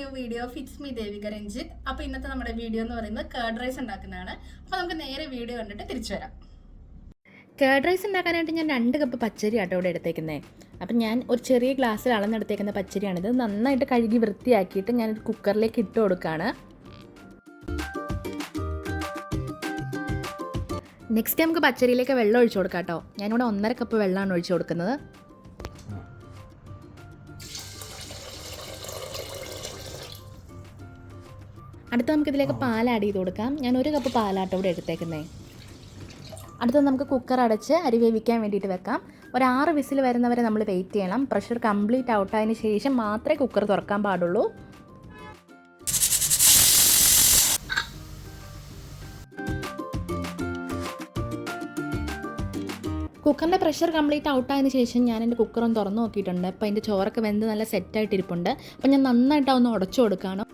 New video fits me Devika Ranjith അപ്പോൾ ഇന്നത്തെ നമ്മുടെ വീഡിയോ എന്ന് പറയുന്നത് കേർഡ് റൈസ് ഉണ്ടാക്കുന്നതാണ്. അപ്പോൾ നമുക്ക് നേരെ വീഡിയോ കണ്ടിട്ട് തിരിച്ചു വരാം. കേർഡ് റൈസ് ഉണ്ടാക്കാനായിട്ട് ഞാൻ രണ്ട് കപ്പ് പച്ചരി ആട്ടോ ഇവിടെ എടുത്തേക്കുന്നത് അപ്പം ഞാൻ ഒരു ചെറിയ ഗ്ലാസ്സിൽ അളന്നെടുത്തേക്കുന്ന പച്ചരിയാണിത്. നന്നായിട്ട് കഴുകി വൃത്തിയാക്കിയിട്ട് ഞാൻ ഒരു കുക്കറിലേക്ക് ഇട്ട് കൊടുക്കുകയാണ് നെക്സ്റ്റ് നമുക്ക് പച്ചരിയിലേക്ക് വെള്ളം ഒഴിച്ചു കൊടുക്കാം കേട്ടോ ഞാനിവിടെ ഒന്നര കപ്പ് വെള്ളമാണ് ഒഴിച്ചു കൊടുക്കുന്നത്. അടുത്ത നമുക്കിതിലേക്ക് പാൽ ആഡ് ചെയ്ത് കൊടുക്കാം. ഞാൻ ഒരു കപ്പ് പാലാട്ടോ ഇവിടെ എടുത്തേക്കുന്നേ. അടുത്തത് നമുക്ക് കുക്കർ അടച്ച് അരി വേവിക്കാൻ വേണ്ടിയിട്ട് വെക്കാം. ഒരു ആറ് വിസിൽ വരുന്നവരെ നമ്മൾ വെയിറ്റ് ചെയ്യണം. പ്രഷർ കംപ്ലീറ്റ് ഔട്ടായതിന് ശേഷം മാത്രമേ കുക്കർ തുറക്കാൻ പാടുള്ളൂ. കുക്കറിന്റെ പ്രഷർ കംപ്ലീറ്റ് ഔട്ടായതിന് ശേഷം ഞാൻ എന്റെ കുക്കറൊന്ന് തുറന്നു നോക്കിയിട്ടുണ്ട്. അപ്പോൾ അതിന്റെ ചോറൊക്കെ വെന്ത് നല്ല സെറ്റായിട്ടിരിപ്പുണ്ട് അപ്പോൾ ഞാൻ നന്നായിട്ട് ഒന്ന് ഉടച്ചു കൊടുക്കുകയാണ്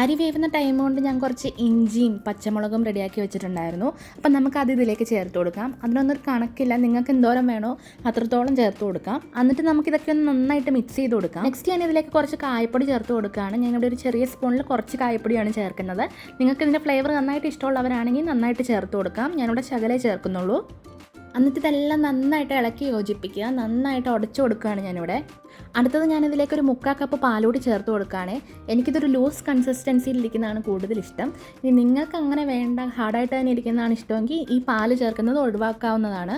അരി വേവുന്ന ടൈം കൊണ്ട് ഞാൻ കുറച്ച് ഇഞ്ചിയും പച്ചമുളകും റെഡിയാക്കി വെച്ചിട്ടുണ്ടായിരുന്നു. അപ്പം നമുക്ക് അത് ഇതിലേക്ക് ചേർത്ത് കൊടുക്കാം. അതിനൊന്നും കണക്കില്ല. നിങ്ങൾക്ക് എന്തോരം വേണോ അത്രത്തോളം ചേർത്ത് കൊടുക്കാം. എന്നിട്ട് നമുക്ക് ഇതൊക്കെ ഒന്ന് നന്നായിട്ട് മിക്സ് ചെയ്ത് കൊടുക്കാം. നെക്സ്റ്റ് ഞാൻ ഇതിലേക്ക് കുറച്ച് കായപ്പൊടി ചേർത്ത് കൊടുക്കുകയാണ്. ഇവിടെ ഒരു ചെറിയ സ്പൂണിൽ കുറച്ച് കായപ്പൊടിയാണ് ചേർക്കുന്നത്. നിങ്ങൾക്ക് ഇതിന്റെ ഫ്ലേവർ നന്നായിട്ട് ഇഷ്ടമുള്ളവരാണെങ്കിൽ നന്നായിട്ട് ചേർത്ത് കൊടുക്കാം. ഞാനിവിടെ ശകലേ ചേർക്കുന്നുള്ളൂ. എന്നിട്ട് ഇതെല്ലാം നന്നായിട്ട് ഇളക്കി യോജിപ്പിക്കുക. നന്നായിട്ട് ഉടച്ചു കൊടുക്കുകയാണ് ഞാനിവിടെ. അടുത്തത് ഞാനിതിലേക്ക് ഒരു മുക്കാൽ കപ്പ് പാലൂടി ചേർത്ത് കൊടുക്കുകയാണ്. എനിക്കിതൊരു ലൂസ് കൺസിസ്റ്റൻസിയിൽ ഇരിക്കുന്നതാണ് കൂടുതൽ ഇഷ്ടം. ഇനി നിങ്ങൾക്ക് അങ്ങനെ വേണ്ട ഹാർഡായിട്ട് തന്നെ ഇരിക്കുന്നതാണ് ഇഷ്ടമെങ്കിൽ ഈ പാൽ ചേർക്കുന്നത് ഒഴിവാക്കാവുന്നതാണ്.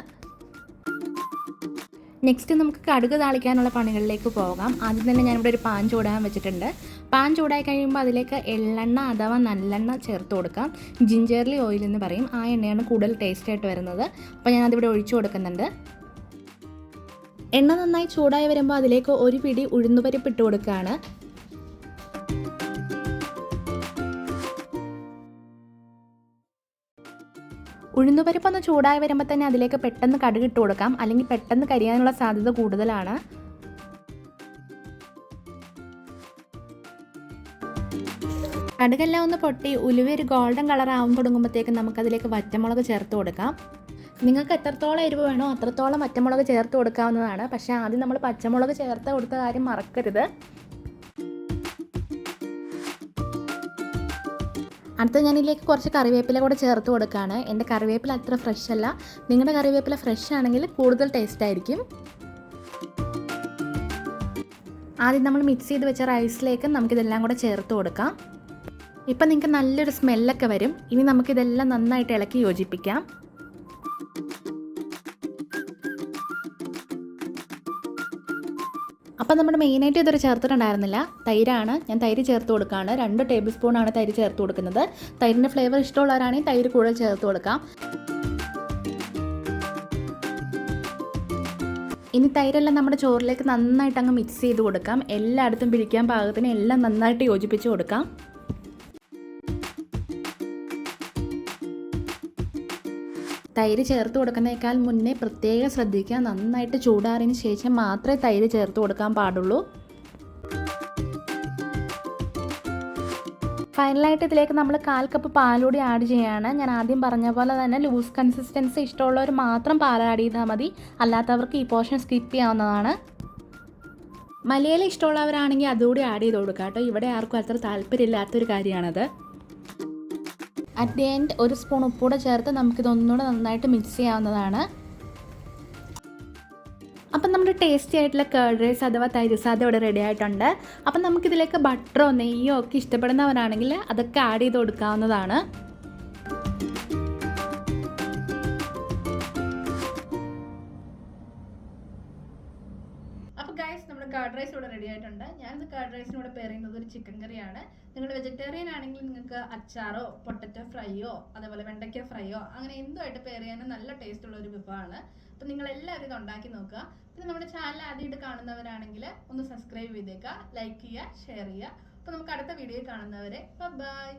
നെക്സ്റ്റ് നമുക്ക് കടുക് താളിക്കാനുള്ള പണികളിലേക്ക് പോകാം. ആദ്യം തന്നെ ഞാനിവിടെ ഒരു പാൻ ചൂടാൻ വെച്ചിട്ടുണ്ട്. പാൻ ചൂടായി കഴിയുമ്പോൾ അതിലേക്ക് എള്ളെണ്ണ അഥവാ നല്ലെണ്ണ ചേർത്ത് കൊടുക്കാം. ജിഞ്ചർലി ഓയിൽ എന്ന് പറയും. ആ എണ്ണയാണ് കൂടുതൽ ടേസ്റ്റ് ആയിട്ട് വരുന്നത്. അപ്പോൾ ഞാനതിവിടെ ഒഴിച്ചു കൊടുക്കുന്നുണ്ട്. എണ്ണ നന്നായി ചൂടായി വരുമ്പോൾ അതിലേക്ക് ഒരു പിടി ഉഴുന്നുപരിപ്പ് ഇട്ട് കൊടുക്കുകയാണ്. ഉഴുന്നുപരിപ്പ് ഒന്ന് ചൂടായി വരുമ്പോൾ തന്നെ അതിലേക്ക് പെട്ടെന്ന് കടുക് ഇട്ട് കൊടുക്കാം. അല്ലെങ്കിൽ പെട്ടെന്ന് കരിയാനുള്ള സാധ്യത കൂടുതലാണ്. കടുകെല്ലാം ഒന്ന് പൊട്ടി ഉലുവ ഒരു ഗോൾഡൻ കളർ ആവും തുടങ്ങുമ്പോഴത്തേക്ക് നമുക്കതിലേക്ക് വറ്റമുളക് ചേർത്ത് കൊടുക്കാം. നിങ്ങൾക്ക് എത്രത്തോളം എരിവ് വേണോ അത്രത്തോളം വറ്റമുളക് ചേർത്ത് കൊടുക്കാവുന്നതാണ്. പക്ഷേ ആദ്യം നമ്മൾ പച്ചമുളക് ചേർത്ത് കൊടുത്ത കാര്യം മറക്കരുത്. അടുത്ത ഞാനിതിലേക്ക് കുറച്ച് കറിവേപ്പില കൂടെ ചേർത്ത് കൊടുക്കുകയാണ്. എന്റെ കറിവേപ്പില അത്ര ഫ്രഷ് അല്ല. നിങ്ങളുടെ കറിവേപ്പില ഫ്രഷ് ആണെങ്കിൽ കൂടുതൽ ടേസ്റ്റ് ആയിരിക്കും. ആദ്യം നമ്മൾ മിക്സ് ചെയ്ത് വെച്ച റൈസിലേക്ക് നമുക്കിതെല്ലാം കൂടെ ചേർത്ത് കൊടുക്കാം. ഇപ്പം നിങ്ങൾക്ക് നല്ലൊരു സ്മെല്ലൊക്കെ വരും. ഇനി നമുക്കിതെല്ലാം നന്നായിട്ട് ഇളക്കി യോജിപ്പിക്കാം. അപ്പം നമ്മുടെ മെയിനായിട്ട് ഇതൊരു ചേർത്തിട്ടുണ്ടായിരുന്നില്ല. തൈരാണ്. ഞാൻ തൈര് ചേർത്ത് കൊടുക്കുകയാണ് രണ്ട് ടേബിൾ സ്പൂണാണ് തൈര് ചേർത്ത് കൊടുക്കുന്നത്. തൈരിന്റെ ഫ്ലേവർ ഇഷ്ടമുള്ളവരാണെങ്കിൽ തൈര് കൂടുതൽ ചേർത്ത് കൊടുക്കാം. ഇനി തൈരെല്ലാം നമ്മുടെ ചോറിലേക്ക് നന്നായിട്ട് അങ്ങ് മിക്സ് ചെയ്ത് കൊടുക്കാം. എല്ലായിടത്തും പിടിക്കാൻ പാകത്തിന് എല്ലാം നന്നായിട്ട് യോജിപ്പിച്ച് കൊടുക്കാം. തൈര് ചേർത്ത് കൊടുക്കുന്നേക്കാൾ മുന്നേ പ്രത്യേകം ശ്രദ്ധിക്കുക. നന്നായിട്ട് ചൂടാറിന് ശേഷം മാത്രമേ തൈര് ചേർത്ത് കൊടുക്കാൻ പാടുള്ളൂ. ഫൈനലായിട്ട് ഇതിലേക്ക് നമ്മൾ കാൽ കപ്പ് പാലൂടി ആഡ് ചെയ്യുകയാണ് ഞാൻ ആദ്യം പറഞ്ഞ പോലെ തന്നെ ലൂസ് കൺസിസ്റ്റൻസി ഇഷ്ടമുള്ളവർ മാത്രം പാൽ ആഡ് ചെയ്താൽ മതി. അല്ലാത്തവർക്ക് ഈ പോർഷൻ സ്കിപ്പ് ചെയ്യാവുന്നതാണ്. മലയാളം ഇഷ്ടമുള്ളവരാണെങ്കിൽ അതുകൂടി ആഡ് ചെയ്ത് കൊടുക്കാം കേട്ടോ ഇവിടെ ആർക്കും അത്ര താല്പര്യമില്ലാത്തൊരു കാര്യമാണത്. അറ്റ് ദി എൻഡ് ഒരു സ്പൂൺ ഉപ്പൂടെ ചേർത്ത് നമുക്കിതൊന്നുകൂടെ നന്നായിട്ട് മിക്സ് ചെയ്യാവുന്നതാണ്. അപ്പം നമ്മുടെ ടേസ്റ്റി ആയിട്ടുള്ള കേർഡ് റൈസ് അഥവാ തൈര് സാധ ഇവിടെ റെഡി ആയിട്ടുണ്ട്. അപ്പം നമുക്കിതിലേക്ക് ബട്ടറോ നെയ്യോ ഒക്കെ ഇഷ്ടപ്പെടുന്നവരാണെങ്കിൽ അതൊക്കെ ആഡ് ചെയ്ത് കൊടുക്കാവുന്നതാണ്. അപ്പോൾ ഗൈസ് നമ്മുടെ കേർഡ് റൈസ് ഇവിടെ റെഡി ആയിട്ടുണ്ട്. ഞാനിത് കേർഡ് റൈസിനോട് പെയർ ചെയ്യുന്നത് ഒരു ചിക്കൻ കറിയാണ്. നിങ്ങൾ വെജിറ്റേറിയൻ ആണെങ്കിൽ നിങ്ങൾക്ക് അച്ചാറോ പൊട്ടറ്റോ ഫ്രൈയോ അതേപോലെ വെണ്ടയ്ക്ക ഫ്രൈയോ അങ്ങനെ എന്തുമായിട്ട് പെയർ ചെയ്യാനും നല്ല ടേസ്റ്റ് ഉള്ള ഒരു വിഭവമാണ്. അപ്പോൾ നിങ്ങൾ എല്ലാവരും ഇത് ഉണ്ടാക്കി നോക്കുക. പിന്നെ നമ്മുടെ ചാനൽ ആദ്യമായിട്ട് കാണുന്നവരാണെങ്കിൽ ഒന്ന് സബ്സ്ക്രൈബ് ചെയ്തേക്കുക ലൈക്ക് ചെയ്യുക ഷെയർ ചെയ്യുക. അപ്പോൾ നമുക്ക് അടുത്ത വീഡിയോയിൽ കാണുന്നവരെ ബൈ